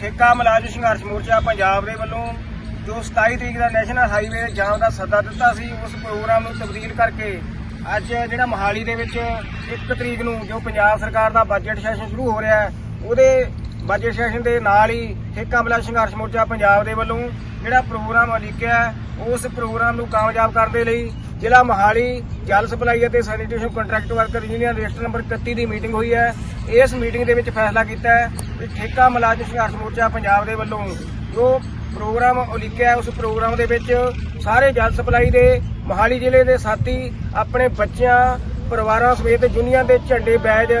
ਠੇਕਾ ਮੁਲਾਜ਼ਮ ਸੰਘਰਸ਼ ਮੋਰਚਾ ਪੰਜਾਬ ਦੇ ਵੱਲੋਂ ਜੋ 27 ਤਰੀਕ ਦਾ ਨੈਸ਼ਨਲ ਹਾਈਵੇ ਜਾਮ ਦਾ ਸੱਦਾ ਦਿੱਤਾ ਸੀ, ਉਸ ਪ੍ਰੋਗਰਾਮ ਨੂੰ ਤਬਦੀਲ ਕਰਕੇ ਅੱਜ ਜਿਹੜਾ ਮੋਹਾਲੀ ਦੇ ਵਿੱਚ 1 ਤਰੀਕ ਨੂੰ ਜੋ ਪੰਜਾਬ ਸਰਕਾਰ ਦਾ ਬਜਟ ਸੈਸ਼ਨ ਸ਼ੁਰੂ ਹੋ ਰਿਹਾ ਹੈ, ਉਹਦੇ ਬਜਟ ਸੈਸ਼ਨ ਦੇ ਨਾਲ ਹੀ ਠੇਕਾ ਮੁਲਾਜ਼ਮ ਸੰਘਰਸ਼ ਮੋਰਚਾ ਪੰਜਾਬ ਦੇ ਵੱਲੋਂ ਜਿਹੜਾ ਪ੍ਰੋਗਰਾਮ ਉਲੀਕਿਆ ਉਸ ਪ੍ਰੋਗਰਾਮ ਨੂੰ ਕਾਮਯਾਬ ਕਰਨ ਦੇ ਲਈ ਜ਼ਿਲ੍ਹਾ ਮੋਹਾਲੀ ਜਲ ਸਪਲਾਈ ਅਤੇ sanitation contract worker union register number 31 ਦੀ ਮੀਟਿੰਗ ਹੋਈ ਹੈ। ਇਸ ਮੀਟਿੰਗ ਦੇ ਵਿੱਚ ਫੈਸਲਾ ਕੀਤਾ ਹੈ ਕਿ ਠੇਕਾ ਮੁਲਾਜ਼ਮ ਸੰਘਰਸ਼ ਮੋਰਚਾ ਪੰਜਾਬ ਦੇ ਵੱਲੋਂ ਜੋ ਪ੍ਰੋਗਰਾਮ ਉਲੀਕਿਆ ਉਸ ਪ੍ਰੋਗਰਾਮ ਦੇ ਵਿੱਚ ਸਾਰੇ ਜਲ ਸਪਲਾਈ ਦੇ, ਮੋਹਾਲੀ ਜ਼ਿਲ੍ਹੇ ਦੇ ਸਾਥੀ, ਆਪਣੇ ਬੱਚਿਆਂ, ਪਰਿਵਾਰਾਂ ਸਮੇਤ ਯੂਨੀਅਨ ਦੇ ਝੰਡੇ ਬੈਜ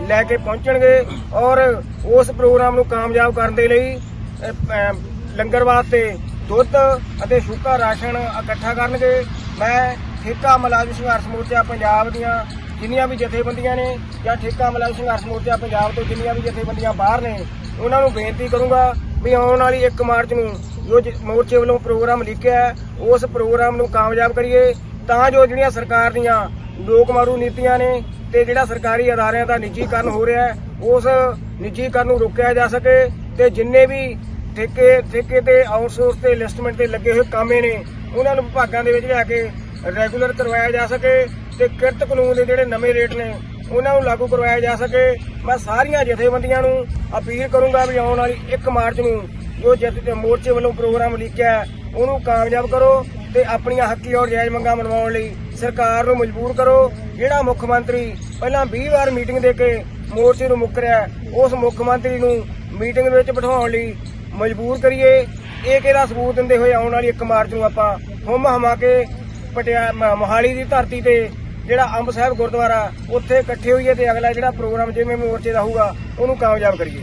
ਲੈ ਕੇ ਪਹੁੰਚਣਗੇ ਔਰ ਉਸ ਪ੍ਰੋਗਰਾਮ ਨੂੰ ਕਾਮਯਾਬ ਕਰਨ ਦੇ ਲਈ ਲੰਗਰ ਵਾਸਤੇ ਦੁੱਧ ਅਤੇ ਸੁੱਕਾ ਰਾਸ਼ਨ ਇਕੱਠਾ ਕਰਨਗੇ। ਮੈਂ ਠੇਕਾ ਮੁਲਾਜ਼ਮ ਸੰਘਰਸ਼ ਮੋਰਚਾ ਪੰਜਾਬ ਦੀਆਂ ਜਿੰਨੀਆਂ ਵੀ ਜਥੇਬੰਦੀਆਂ ਨੇ ਜਾਂ ਠੇਕਾ ਮੁਲਾਜ਼ਮ ਸੰਘਰਸ਼ ਮੋਰਚਾ ਪੰਜਾਬ ਤੋਂ ਜਿੰਨੀਆਂ ਵੀ ਜਥੇਬੰਦੀਆਂ ਬਾਹਰ ਨੇ, ਉਹਨਾਂ ਨੂੰ ਬੇਨਤੀ ਕਰੂੰਗਾ ਵੀ ਆਉਣ ਵਾਲੀ 1 ਮਾਰਚ ਨੂੰ ਜੋ ਮੋਰਚੇ ਵੱਲੋਂ ਪ੍ਰੋਗਰਾਮ ਲਿਖਿਆ ਉਸ ਪ੍ਰੋਗਰਾਮ ਨੂੰ ਕਾਮਯਾਬ ਕਰੀਏ। ਤਾਂ ਜੋ ਜਿਹੜੀਆਂ ਸਰਕਾਰ ਦੀਆਂ ਲੋਕ ਮਾਰੂ ਨੀਤੀਆਂ ਨੇ ਤੇ ਜਿਹੜਾ ਸਰਕਾਰੀ ਅਦਾਰਿਆਂ ਦਾ ਨਿੱਜੀਕਰਨ ਹੋ ਰਿਹਾ ਹੈ, ਉਸ ਨਿੱਜੀਕਰਨ ਨੂੰ ਰੋਕਿਆ ਜਾ ਸਕੇ ਤੇ ਜਿੰਨੇ ਵੀ ਠੇਕੇ ਠੇਕੇ ਤੇ ਆਊਟਸੋਰਸ ਤੇ ਲਿਸਟਮੈਂਟ ਤੇ ਲੱਗੇ ਹੋਏ ਕਾਮੇ ਨੇ, ਉਹਨਾਂ ਨੂੰ ਵਿਭਾਗਾਂ ਦੇ ਵਿੱਚ ਲਿਆ ਕੇ ਰੈਗੂਲਰ ਕਰਵਾਇਆ ਜਾ ਸਕੇ ਤੇ ਕਿਰਤ ਕਾਨੂੰਨ ਦੇ ਜਿਹੜੇ ਨਵੇਂ ਰੇਟ ਨੇ, ਉਹਨਾਂ ਨੂੰ ਲਾਗੂ ਕਰਵਾਇਆ ਜਾ ਸਕੇ। ਮੈਂ ਸਾਰੀਆਂ ਜਥੇਬੰਦੀਆਂ ਨੂੰ ਅਪੀਲ ਕਰੂੰਗਾ ਵੀ ਆਉਣ ਵਾਲੀ 1 ਮਾਰਚ ਨੂੰ ਜੋ ਜਥੇ ਮੋਰਚੇ ਵੱਲੋਂ ਪ੍ਰੋਗਰਾਮ ਲਿਖਿਆ ਉਹਨੂੰ ਕਾਮਯਾਬ ਕਰੋ ਤੇ ਆਪਣੀਆਂ ਹੱਕੀ ਔਰ ਜਾਇਜ਼ ਮੰਗਾਂ ਮਨਵਾਉਣ ਲਈ ਸਰਕਾਰ ਨੂੰ ਮਜਬੂਰ ਕਰੋ। ਜਿਹੜਾ ਮੁੱਖ ਮੰਤਰੀ ਪਹਿਲਾਂ 20 ਵਾਰ ਮੀਟਿੰਗ ਦੇ ਕੇ ਮੋਰਚੇ ਨੂੰ ਮੁੱਕਰਿਆ ਉਸ ਮੁੱਖ ਮੰਤਰੀ ਨੂੰ ਮੀਟਿੰਗ ਵਿੱਚ ਬਿਠਾਉਣ ਲਈ ਮਜਬੂਰ ਕਰੀਏ। ਇਹ ਕਿਹਦਾ ਸਬੂਤ ਦਿੰਦੇ ਹੋਏ ਆਉਣ ਵਾਲੀ 1 ਮਾਰਚ ਨੂੰ ਆਪਾਂ ਹੁੰਮ ਹਮਾ ਕੇ ਪਟਿਆ ਮੋਹਾਲੀ ਦੀ ਧਰਤੀ ਤੇ ਜਿਹੜਾ ਅੰਬ ਸਾਹਿਬ ਗੁਰਦੁਆਰਾ ਉੱਥੇ ਇਕੱਠੇ ਹੋਈਏ ਤੇ ਅਗਲਾ ਜਿਹੜਾ ਪ੍ਰੋਗਰਾਮ ਜਿਵੇਂ ਮੋਰਚੇ ਦਾ ਹੋਊਗਾ, ਉਹਨੂੰ ਕਾਮਯਾਬ ਕਰੀਏ।